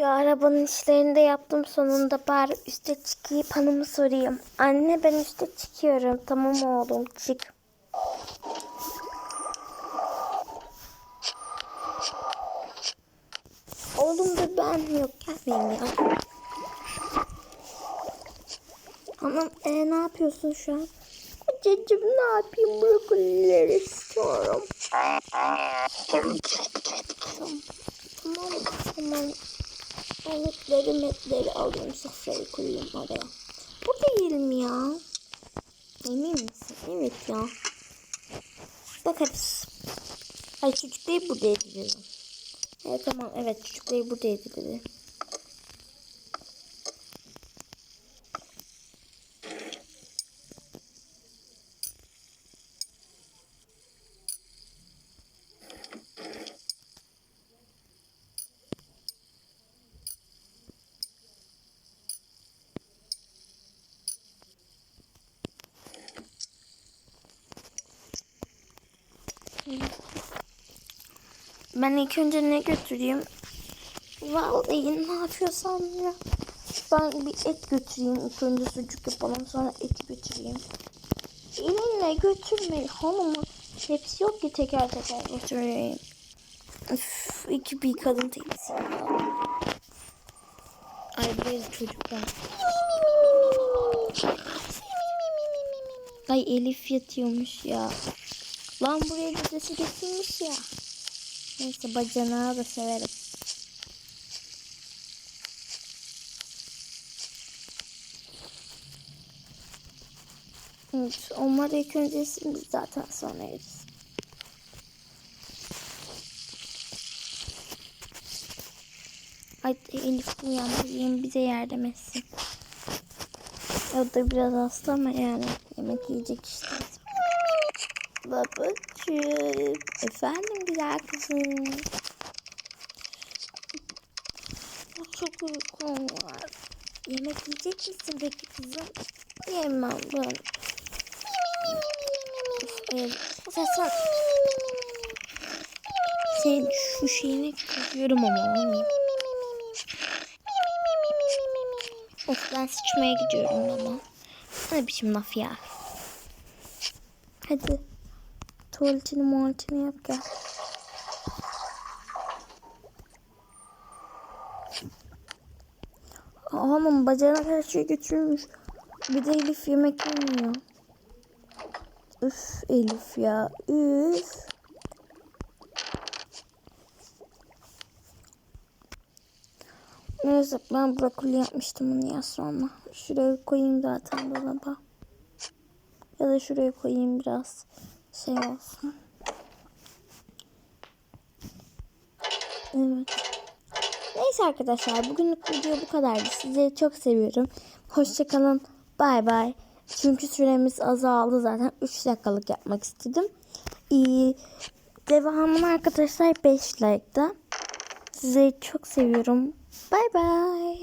Şu arabanın işlerini de yaptım sonunda bari üste çıkayım hanımı sorayım. Anne ben üste çıkıyorum. Tamam oğlum çık. Oğlum da ben yok gelmeyeyim ya. Anam e, ne yapıyorsun şu an? Kocacığım ne yapayım brokolileri istiyorum. Tamam tamam. Balıkları metleri alayım sofrayı koyayım oraya. Bu değil ya? Emin misin? Evet ya. Bakarız. Ay çocukları burada edilelim. Evet tamam evet çocukları burada edilelim. Ben ilk önce ne götüreyim? Vallahi ne yapıyorsam ya. Ben bir et götüreyim. İlk önce sucuk yapalım sonra eti götüreyim. Elinle götürme hanımı. Hepsi yok ki teker teker götüreyim. Üf, iki bir kadın temsil ya. Ay bir çocuklar. Ay Elif yatıyormuş ya. Lan buraya dedesi getirmiş ya. Neyse bacanağı da severim. Evet, onlar ilk önce yesin, biz zaten sonra yeriz. Ay Elif uyandırayım bize yardım etsin. O da biraz hasta ama yani yemek yiyecek işte. Babacığım. Efendim güzel kızım. Çok uykum var. Yemek yiyecek misin peki kızım? Yemem ben. Sen, sen şu şeyini kızıyorum ama. Of ben sıçmaya gidiyorum ama. Ne biçim laf ya. Hadi. Tuvaletini muhaletini yap gel. Aman bacağına her şey götürmüş. Bir de Elif yemek yemiyor. Üf Elif ya. Üf. Neyse ben brokoli yapmıştım bunu ya sonra. Şuraya koyayım zaten dolaba. Ya da şuraya koyayım biraz şey olsun. Evet. Neyse arkadaşlar bugünlük video bu kadardı. Sizleri çok seviyorum. Hoşçakalın. Bay bay. Çünkü süremiz azaldı zaten. 3 dakikalık yapmak istedim. İyi. Devamını arkadaşlar 5 like'da. Sizleri çok seviyorum. Bay bay.